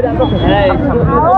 哎两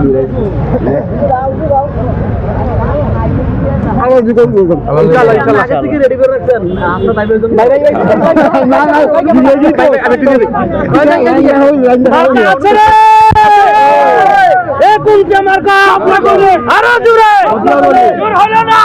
আমার কাজ আপনাকে আরও জুড়ে হলো না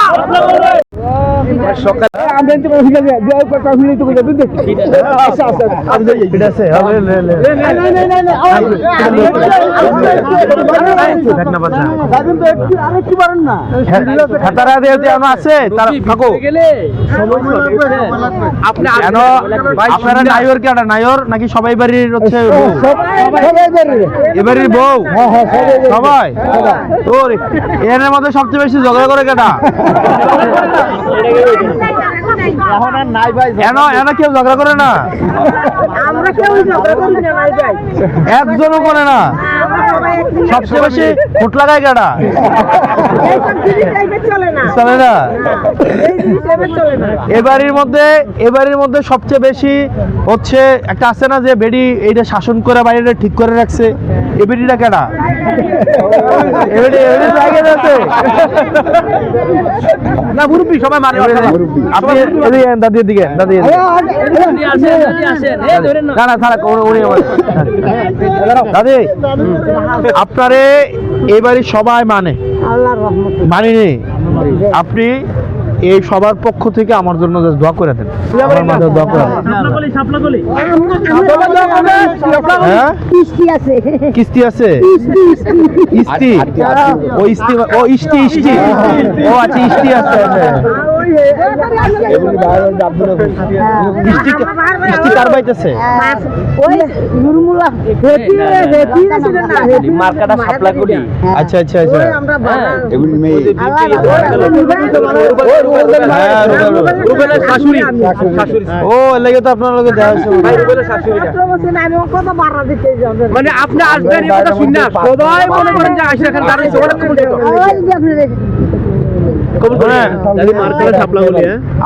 খাতারা দিয়ে এমন আছে তারা থাকো কেন আপনারা নায়র কেডা নায়র নাকি সবাই বাড়ির হচ্ছে বউ? এবারের বউ সবাই ওর এর মধ্যে সবচেয়ে বেশি ঝগড়া করে ¡Vamos, vamos! কেটা এন এন কেউ ঝগড়া করে না? আমরা কেউ ঝগড়া করি না ভাই ভাই। একজনও করে না? আমরা সবাই এক জিনিস- সবচেয়ে বেশি ফুট লাগায় কেটা এইসব চলে না। চলে না? এই জিনিস টাইপের চলে না। এবারের মধ্যে এবারের মধ্যে সবচেয়ে বেশি হচ্ছে একটা আছে না যে বেডি এইটা শাসন করে বাইরে ঠিক করে রাখছে। এ বেডিটা কেডা না মুরব্বি সবাই মানে আপনি এদিকে দাদি না। না থাক উনি উনি আমার- দাদি আপনারে এবারে সবাই মানে। আল্লাহর রহমত। মানিনি। আপনি এই সবার পক্ষ থেকে আমার জন্য দোয়া করে দেন। আমার মাঝে দোয়া করে কিস্তি আছে। কিস্তি আছে? ইস্তি? ও ইস্তি ও ইস্তি ইস্তি। ও আচ্ছা ইস্তি আছে। ইস্তি ইস্তি কার বাইতেছে ওই নুরমুল্লাহ হেপি হেপি না হেপি মার্কাটা সাপ্লাই করি আচ্ছা আচ্ছা আচ্ছা আমরা বানাই হ্যাঁ, রুবেল, রুবেল। শাশুড়ি ও লেগে তো আপনার লগে দেখা হয়েছে আমি কত বাড়া দিতে যাবে মানে আপনি আসবেন সবাই মনে করেন যে কবুল করতে হবে। শোনেন,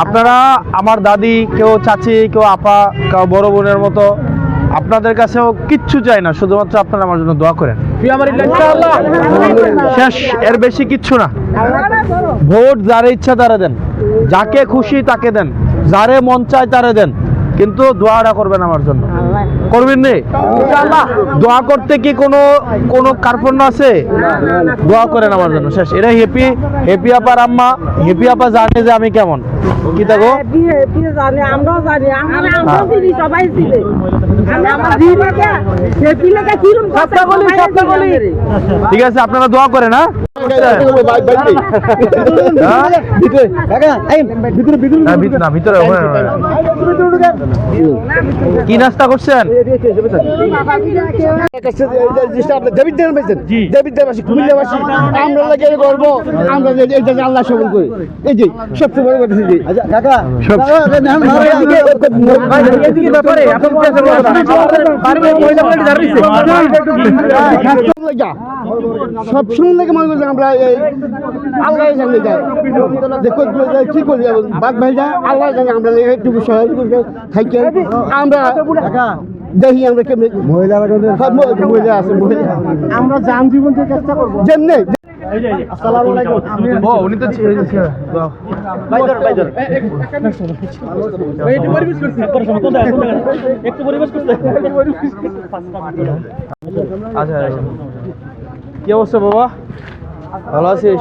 আপনারা আমার দাদি কেউ চাচি কেউ আপা কেউ বড় বোনের মতো আপনাদের কাছেও কিচ্ছু চাই না শুধুমাত্র আপনারা আমার জন্য দোয়া করেন। শেষ এর বেশি কিচ্ছু না। ভোট যারে ইচ্ছা তারা দেন। যাকে খুশি তাকে দেন। যারে মন চায় তারে দেন। কিন্তু দোয়াটা করবেন আমার জন্য করবেন নি দোয়া করতে কি কোনো কোনো কার্পণ্য আছে দোয়া করেন আমার জন্য শেষ এটা হেপি হেপি আপার আম্মা হেপি আপা জানে যে আমি কেমন কি দেখো ঠিক আছে আপনারা দোয়া করেন হ্যাঁ হ্যাঁ? না, ভিত- না, ভিতরে নয়। কি নাস্তা করছেন? আমরা লাগে গর্ব আল্লাহ সবল করি এই যে সবচেয়ে বড় কথা যে কাকা সব সময় লাগে মনে করছি আমরা এই আল্লাহ জানে যাই দেখো কি করি বাদ ভাই যা আল্লাহ জানে আমরা একটু করে থাকি আমরা দেখি আমরা কেমনি মহিলা মহিলা আছে মহিলা। আমরা যান জীবন থেকে চেষ্টা করব। যেমনি ও উনি তো আচ্ছা আচ্ছা। কি অবস্থা বাবা? ভালো আছিস?